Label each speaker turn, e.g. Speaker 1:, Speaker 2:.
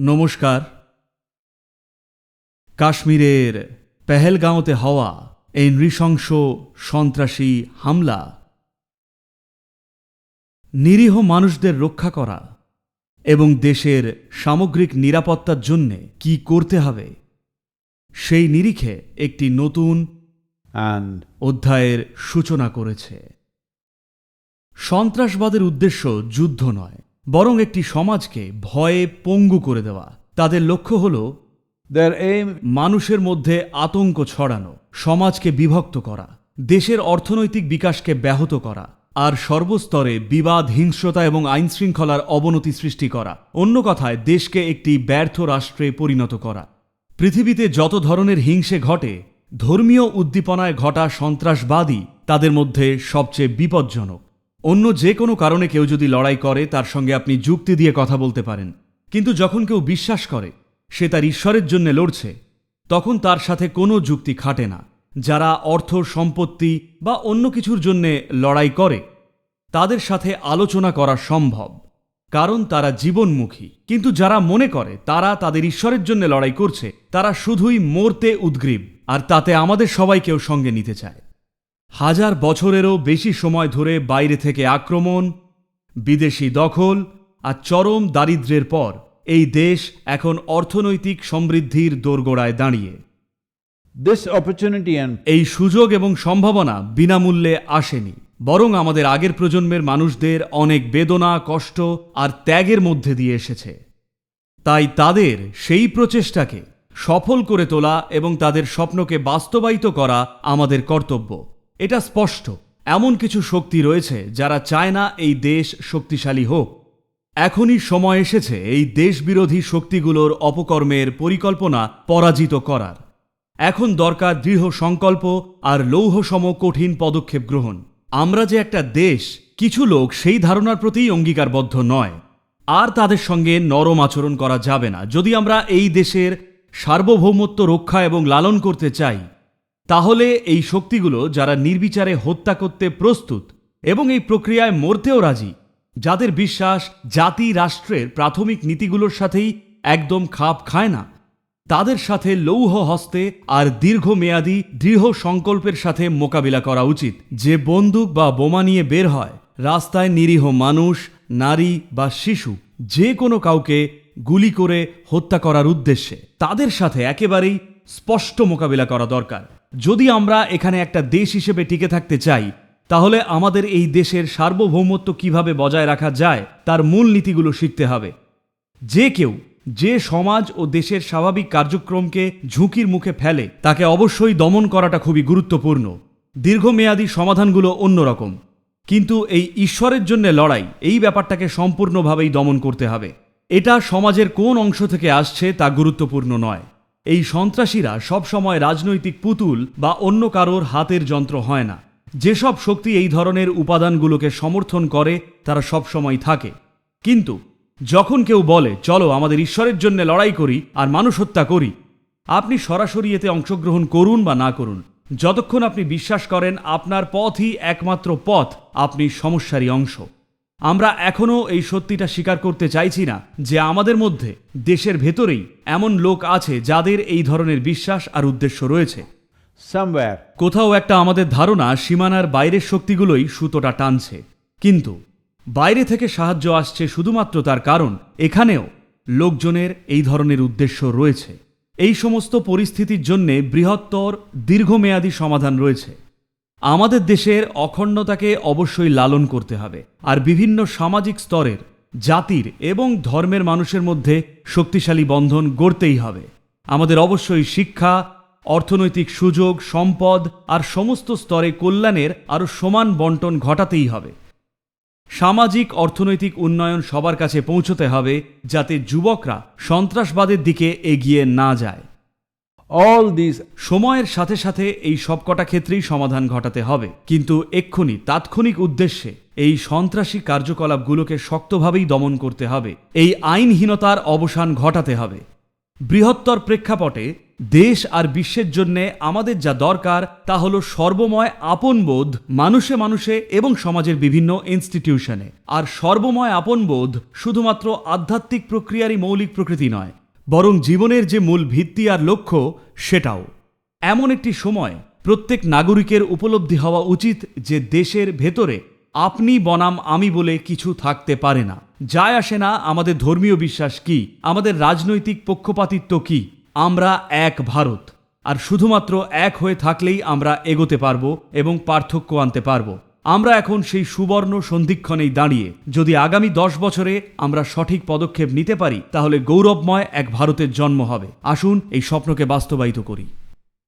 Speaker 1: নমস্কার। কাশ্মীরের পেহেলগাঁওতে হওয়া এই নৃশংস সন্ত্রাসী হামলা নিরীহ মানুষদের রক্ষা করা এবং দেশের সামগ্রিক নিরাপত্তার জন্যে কি করতে হবে সেই নিরিখে একটি নতুন অধ্যায়ের সূচনা করেছে। সন্ত্রাসবাদের উদ্দেশ্য যুদ্ধ নয় বরং একটি সমাজকে ভয়ে পঙ্গু করে দেওয়া। তাদের লক্ষ্য হল মানুষের মধ্যে আতঙ্ক ছড়ানো সমাজকে বিভক্ত করা দেশের অর্থনৈতিক বিকাশকে ব্যাহত করা আর সর্বস্তরে বিবাদ হিংস্রতা এবং আইনশৃঙ্খলার অবনতি সৃষ্টি করা। অন্য কথায় দেশকে একটি ব্যর্থ রাষ্ট্রে পরিণত করা। পৃথিবীতে যত ধরনের হিংসে ঘটে ধর্মীয় উদ্দীপনায় ঘটা সন্ত্রাসবাদী তাদের মধ্যে সবচেয়ে বিপজ্জনক। অন্য যে কোনো কারণে কেউ যদি লড়াই করে, তার সঙ্গে আপনি যুক্তি দিয়ে কথা বলতে পারেন। কিন্তু যখন কেউ বিশ্বাস করে, সে তার ঈশ্বরের জন্য লড়ছে, তখন তার সাথে কোনো যুক্তি খাটে না। যারা অর্থ, সম্পত্তি বা অন্য কিছুর জন্যে লড়াই করে, তাদের সাথে আলোচনা করা সম্ভব, কারণ তারা জীবনমুখী। কিন্তু যারা মনে করে, তারা তাদের ঈশ্বরের জন্য লড়াই করছে, তারা শুধুই মরতে উদ্গ্রীব, আর তাতে আমাদের সবাইকেও সঙ্গে নিতে চায়। হাজার বছরেরও বেশি সময় ধরে বাইরে থেকে আক্রমণ বিদেশি দখল আর চরম দারিদ্র্যের পর এই দেশ এখন অর্থনৈতিক সমৃদ্ধির দোরগোড়ায় দাঁড়িয়ে।
Speaker 2: This অপরচুনিটি
Speaker 1: এই সুযোগ এবং সম্ভাবনা বিনামূল্যে আসেনি বরং আমাদের আগের প্রজন্মের মানুষদের অনেক বেদনা কষ্ট আর ত্যাগের মধ্যে দিয়ে এসেছে। তাই তাদের সেই প্রচেষ্টাকে সফল করে তোলা এবং তাদের স্বপ্নকে বাস্তবায়িত করা আমাদের কর্তব্য। এটা স্পষ্ট। এমন কিছু শক্তি রয়েছে যারা চায় না এই দেশ শক্তিশালী হোক। এখনই সময় এসেছে এই দেশবিরোধী শক্তিগুলোর অপকর্মের পরিকল্পনা পরাজিত করার। এখন দরকার দৃঢ় সংকল্প আর লৌহসম কঠিন পদক্ষেপ গ্রহণ। আমরা যে একটা দেশ, কিছু লোক সেই ধারণার প্রতিই অঙ্গীকারবদ্ধ নয়। আর তাদের সঙ্গে নরম আচরণ করা যাবে না। যদি আমরা এই দেশের সার্বভৌমত্ব রক্ষা এবং লালন করতে চাই তাহলে এই শক্তিগুলো যারা নির্বিচারে হত্যা করতে প্রস্তুত এবং এই প্রক্রিয়ায় মরতেও রাজি, যাদের বিশ্বাস জাতি রাষ্ট্রের প্রাথমিক নীতিগুলোর সাথেই একদম খাপ খায় না, তাদের সাথে লৌহ হস্তে আর দীর্ঘমেয়াদী দৃঢ় সংকল্পের সাথে মোকাবিলা করা উচিত। যে বন্দুক বা বোমা নিয়ে বের হয়, রাস্তায় নিরীহ মানুষ, নারী বা শিশু, যে কোনো কাউকে গুলি করে হত্যা করার উদ্দেশ্যে। তাদের সাথে একেবারেই স্পষ্ট মোকাবিলা করা দরকার। যদি আমরা এখানে একটা দেশ হিসেবে টিকে থাকতে চাই, তাহলে আমাদের এই দেশের সার্বভৌমত্ব কীভাবে বজায় রাখা যায়, তার মূল নীতিগুলো শিখতে হবে। যে কেউ, যে সমাজ ও দেশের স্বাভাবিক কার্যক্রমকে ঝুঁকির মুখে ফেলে, তাকে অবশ্যই দমন করাটা খুবই গুরুত্বপূর্ণ। দীর্ঘমেয়াদী সমাধানগুলো অন্যরকম। কিন্তু এই ঈশ্বরের জন্য লড়াই, এই ব্যাপারটাকে সম্পূর্ণভাবেই দমন করতে হবে। এটা সমাজের কোন অংশ থেকে আসছে তা গুরুত্বপূর্ণ নয়। এই সন্ত্রাসীরা সবসময় রাজনৈতিক পুতুল বা অন্য কারোর হাতের যন্ত্র হয় না। যেসব শক্তি এই ধরনের উপাদানগুলোকে সমর্থন করে, তারা সবসময় থাকে। কিন্তু যখন কেউ বলে, চলো আমাদের ঈশ্বরের জন্য লড়াই করি আর মানুষ হত্যা করি, আপনি সরাসরি এতে অংশগ্রহণ করুন বা না করুন। যতক্ষণ আপনি বিশ্বাস করেন, আপনার পথই একমাত্র পথ, আপনি সমস্যারই অংশ। আমরা এখনও এই সত্যিটা স্বীকার করতে চাইছি না যে আমাদের মধ্যে দেশের ভেতরেই এমন লোক আছে যাদের এই ধরনের বিশ্বাস আর উদ্দেশ্য রয়েছে। কোথাও একটা আমাদের ধারণা সীমানার বাইরের শক্তিগুলোই সুতোটা টানছে। কিন্তু বাইরে থেকে সাহায্য আসছে শুধুমাত্র তার কারণ এখানেও লোকজনের এই ধরনের উদ্দেশ্য রয়েছে। এই সমস্ত পরিস্থিতির জন্যে বৃহত্তর দীর্ঘমেয়াদী সমাধান রয়েছে। আমাদের দেশের অখণ্ডতাকে অবশ্যই লালন করতে হবে, আর বিভিন্ন সামাজিক স্তরের, জাতির এবং ধর্মের মানুষের মধ্যে শক্তিশালী বন্ধন গড়তেই হবে। আমাদের অবশ্যই শিক্ষা, অর্থনৈতিক সুযোগ, সম্পদ, আর সমস্ত স্তরে কল্যাণের আরও সমান বন্টন ঘটাতেই হবে। সামাজিক অর্থনৈতিক উন্নয়ন সবার কাছে পৌঁছতে হবে যাতে যুবকরা সন্ত্রাসবাদের দিকে এগিয়ে না যায়।
Speaker 2: All দিস
Speaker 1: সময়ের সাথে সাথে এই সবকটা ক্ষেত্রেই সমাধান ঘটাতে হবে। কিন্তু এক্ষুনি, তাৎক্ষণিক উদ্দেশ্যে এই সন্ত্রাসী কার্যকলাপগুলোকে শক্তভাবেই দমন করতে হবে। এই আইনহীনতার অবসান ঘটাতে হবে। বৃহত্তর প্রেক্ষাপটে, দেশ আর বিশ্বের জন্যে আমাদের যা দরকার, তা হলো সর্বময় আপনবোধ মানুষে মানুষে এবং সমাজের বিভিন্ন ইনস্টিটিউশনে আর সর্বময় আপনবোধ শুধুমাত্র আধ্যাত্মিক প্রক্রিয়ারই মৌলিক প্রকৃতি নয়। বরং জীবনের যে মূল ভিত্তি আর লক্ষ্য, সেটাও। এমন একটি সময় প্রত্যেক নাগরিকের উপলব্ধি হওয়া উচিত যে দেশের ভেতরে আপনি বনাম আমি বলে কিছু থাকতে পারে না। যায় আসে না আমাদের ধর্মীয় বিশ্বাস কি, আমাদের রাজনৈতিক পক্ষপাতিত্ব কি। আমরা এক ভারত, আর শুধুমাত্র এক হয়ে থাকলেই আমরা এগোতে পারব এবং পার্থক্য আনতে পারব। আমরা এখন সেই সুবর্ণ সন্ধিক্ষণেই দাঁড়িয়ে। যদি আগামী দশ বছরে আমরা সঠিক পদক্ষেপ নিতে পারি, তাহলে গৌরবময় এক ভারতের জন্ম হবে। আসুন এই স্বপ্নকে বাস্তবায়িত করি।